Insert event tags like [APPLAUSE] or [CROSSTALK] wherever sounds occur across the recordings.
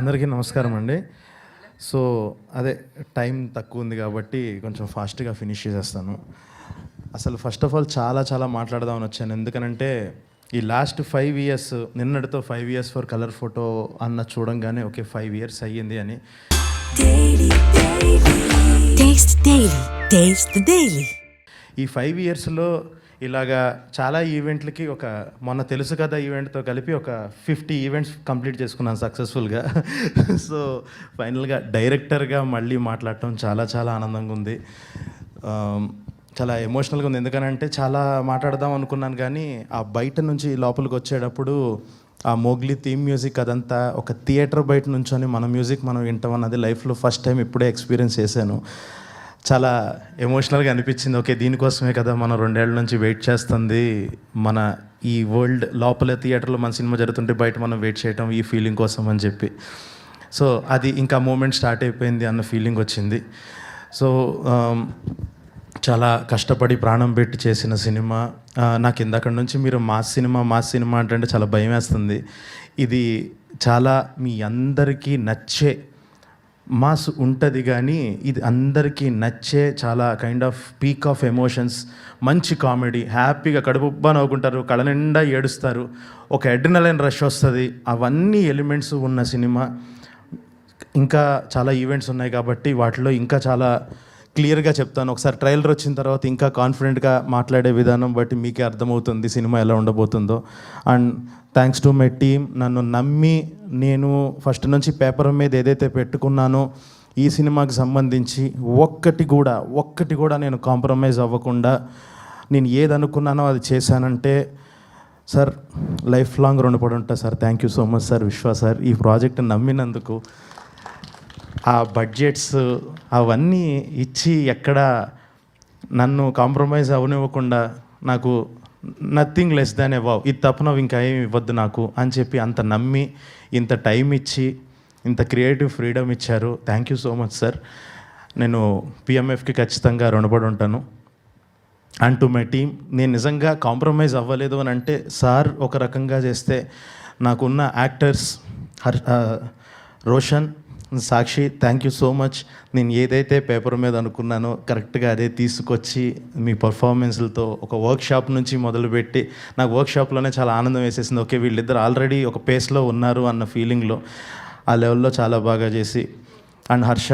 అందరికీ నమస్కారం అండి. సో అదే టైం తక్కువ ఉంది కాబట్టి కొంచెం ఫాస్ట్గా ఫినిష్ చేసేస్తాను. అసలు ఫస్ట్ ఆఫ్ ఆల్ చాలా చాలా మాట్లాడదామని వచ్చాను. ఎందుకనంటే ఈ లాస్ట్ ఫైవ్ ఇయర్స్ నిన్నటితో five years for colour photo అన్న చూడంగానే ఓకే ఫైవ్ ఇయర్స్ అయ్యింది అని. ఈ ఫైవ్ ఇయర్స్లో ఇలాగా చాలా ఈవెంట్లకి ఒక మొన్న తెలుసు కదా ఈవెంట్తో కలిపి ఒక ఫిఫ్టీ ఈవెంట్స్ కంప్లీట్ చేసుకున్నాను సక్సెస్ఫుల్గా. [LAUGHS] సో ఫైనల్గా డైరెక్టర్గా మళ్ళీ మాట్లాడటం చాలా చాలా ఆనందంగా ఉంది. చాలా ఎమోషనల్గా ఉంది. ఎందుకనంటే చాలా మాట్లాడదాం అనుకున్నాను కానీ ఆ బయట నుంచి లోపలికి వచ్చేటప్పుడు ఆ మోగ్లీ థీమ్ మ్యూజిక్ అదంతా ఒక థియేటర్ బయట నుంచొని మన మ్యూజిక్ మనం వింటాం అన్నది లైఫ్లో ఫస్ట్ టైం ఇప్పుడే ఎక్స్పీరియన్స్ చేశాను. చాలా ఎమోషనల్గా అనిపించింది. ఓకే దీనికోసమే కదా మనం రెండేళ్ళ నుంచి వెయిట్ చేస్తుంది. మన ఈ వరల్డ్ లోపల థియేటర్లో మన సినిమా జరుగుతుంటే బయట మనం వెయిట్ చేయటం ఈ ఫీలింగ్ కోసం అని చెప్పి. సో అది ఇంకా మూమెంట్ స్టార్ట్ అయిపోయింది అన్న ఫీలింగ్ వచ్చింది. సో um, చాలా కష్టపడి ప్రాణం పెట్టి చేసిన సినిమా. నాకు ఇందక్కడి నుంచి మీరు మాస్ సినిమా మాస్ సినిమా అంటే చాలా భయం వేస్తుంది. ఇది చాలా మీ అందరికీ నచ్చే మాస్ ఉంటుంది కానీ ఇది అందరికీ నచ్చే చాలా kind of peak of emotions మంచి కామెడీ. హ్యాపీగా కడుపుబ్బా నవ్వుకుంటారు కళ నిండా ఏడుస్తారు. ఒక అడ్రినలైన్ రష్ వస్తుంది. అవన్నీ ఎలిమెంట్స్ ఉన్న సినిమా. ఇంకా చాలా ఈవెంట్స్ ఉన్నాయి కాబట్టి వాటిలో ఇంకా చాలా క్లియర్గా చెప్తాను. ఒకసారి ట్రైలర్ వచ్చిన తర్వాత ఇంకా కాన్ఫిడెంట్గా మాట్లాడే విధానం బట్టి మీకే అర్థమవుతుంది సినిమా ఎలా ఉండబోతుందో. And thanks to my team నన్ను నమ్మి నేను ఫస్ట్ నుంచి పేపర్ మీద ఏదైతే పెట్టుకున్నానో ఈ సినిమాకి సంబంధించి ఒక్కటి కూడా ఒక్కటి కూడా నేను కాంప్రమైజ్ అవ్వకుండా నేను ఏది అనుకున్నానో అది చేశానంటే సార్ లైఫ్ లాంగ్ రుణపడి ఉంటా sir. Thank you so much sir Vishwa sir. ఈ ప్రాజెక్ట్ నమ్మినందుకు ఆ బడ్జెట్స్ అవన్నీ ఇచ్చి ఎక్కడ నన్ను కాంప్రమైజ్ అవనివ్వకుండా నాకు నథింగ్ లెస్ దాన్ ఎవావ్ ఇది తప్ప నువ్వు ఇంకా ఏమి ఇవ్వద్దు నాకు అని చెప్పి అంత నమ్మి ఇంత టైం ఇచ్చి ఇంత క్రియేటివ్ ఫ్రీడమ్ ఇచ్చారు. Thank you so much sir నేను పిఎంఎఫ్కి ఖచ్చితంగా రుణపడి ఉంటాను. అండ్ టు మై టీమ్ నేను నిజంగా కాంప్రమైజ్ అవ్వలేదు అని అంటే సార్ ఒక రకంగా చేస్తే నాకున్న actors Harsh Roshan Sakshi thank you so much నేను ఏదైతే పేపర్ మీద అనుకున్నానో కరెక్ట్గా అదే తీసుకొచ్చి మీ పర్ఫార్మెన్స్లతో ఒక వర్క్షాప్ నుంచి మొదలుపెట్టి నాకు వర్క్షాప్లోనే చాలా ఆనందం వేసేసింది. ఓకే వీళ్ళిద్దరు ఆల్రెడీ ఒక పేస్లో ఉన్నారు అన్న ఫీలింగ్లో ఆ లెవెల్లో చాలా బాగా చేసి. అండ్ హర్ష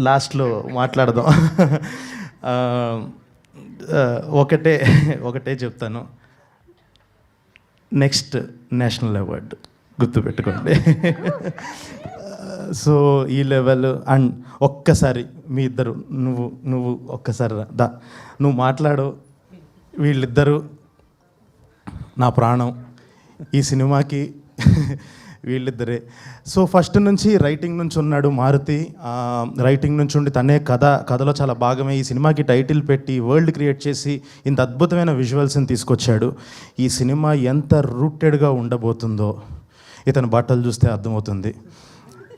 లాస్ట్లో మాట్లాడదాం. [LAUGHS] ఒకటే ఒకటే చెప్తాను. నెక్స్ట్ నేషనల్ అవార్డు గుర్తుపెట్టుకోండి. [LAUGHS] సో ఈ లెవెల్ అండ్ ఒక్కసారి మీ ఇద్దరు నువ్వు నువ్వు ఒక్కసారి దా. నువ్వు మాట్లాడు. వీళ్ళిద్దరూ నా ప్రాణం. ఈ సినిమాకి [LAUGHS] వీళ్ళిద్దరే. సో ఫస్ట్ నుంచి రైటింగ్ నుంచి ఉన్నాడు మారుతి. రైటింగ్ నుంచి ఉండి తనే కథ కథలో చాలా భాగమే ఈ సినిమాకి టైటిల్ పెట్టి వరల్డ్ క్రియేట్ చేసి ఇంత అద్భుతమైన విజువల్స్ని తీసుకొచ్చాడు. ఈ సినిమా ఎంత రూటెడ్గా ఉండబోతుందో. ఇతని బట్టలు చూస్తే అర్థమవుతుంది.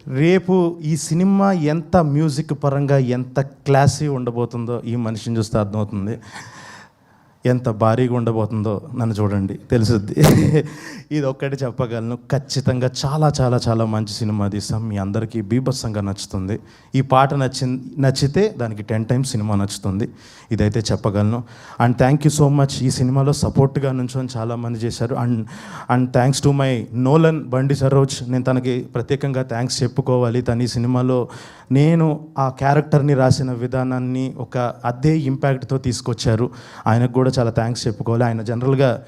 రేపు ఈ సినిమా ఎంత మ్యూజిక్ పరంగా ఎంత క్లాసీ ఉండబోతుందో ఈ మనిషిని చూస్తే అర్థమవుతుంది. ఎంత భారీగా ఉండబోతుందో నన్ను చూడండి తెలుసుద్ది. [LAUGHS] ఇది ఒక్కటి చెప్పగలను. ఖచ్చితంగా చాలా చాలా చాలా మంచి సినిమా తీస్తాం మీ అందరికీ బీభత్సంగా నచ్చుతుంది. ఈ పాట నచ్చి నచ్చితే దానికి టెన్ టైమ్స్ సినిమా నచ్చుతుంది. ఇదైతే చెప్పగలను. And thank you so much. ఈ సినిమాలో సపోర్ట్గా నుంచొని చాలామంది చేశారు. And and thanks to my Nolan Bandi Saroj. నేను తనకి ప్రత్యేకంగా థ్యాంక్స్ చెప్పుకోవాలి. తను ఈ సినిమాలో నేను ఆ క్యారెక్టర్ని రాసిన విధానాన్ని ఒక అదే ఇంపాక్ట్తో తీసుకొచ్చారు. ఆయనకు కూడా చాలా థ్యాంక్స్ చెప్పుకోవాలి. ఆయన జనరల్గా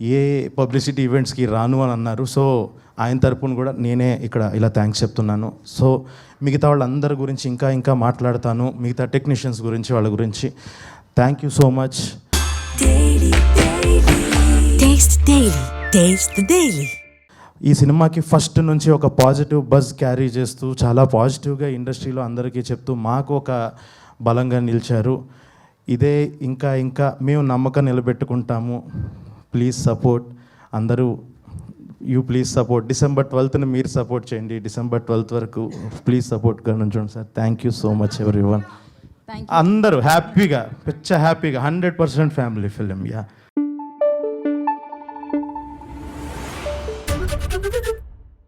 ఏ పబ్లిసిటీ ఈవెంట్స్కి రాను అని అన్నారు. సో ఆయన తరపున కూడా నేనే ఇక్కడ ఇలా థ్యాంక్స్ చెప్తున్నాను. సో మిగతా వాళ్ళందరి గురించి ఇంకా ఇంకా మాట్లాడతాను. మిగతా టెక్నీషియన్స్ గురించి వాళ్ళ గురించి. Thank you so much. ఈ సినిమాకి ఫస్ట్ నుంచి ఒక పాజిటివ్ బజ్ క్యారీ చేస్తూ చాలా పాజిటివ్గా ఇండస్ట్రీలో అందరికీ చెప్తూ మాకు ఒక బలంగా నిలిచారు. ఇదే ఇంకా ఇంకా మేము నమ్మకం నిలబెట్టుకుంటాము. ప్లీజ్ సపోర్ట్ అందరూ యూ ప్లీజ్ సపోర్ట్ డిసెంబర్ ట్వెల్త్ని మీరు సపోర్ట్ చేయండి. డిసెంబర్ ట్వెల్త్ వరకు ప్లీజ్ సపోర్ట్గా నుంచోండి sir thank you so much ఎవరి వన్ అందరూ హ్యాపీగా పిచ్చ హ్యాపీగా hundred percent family film yeah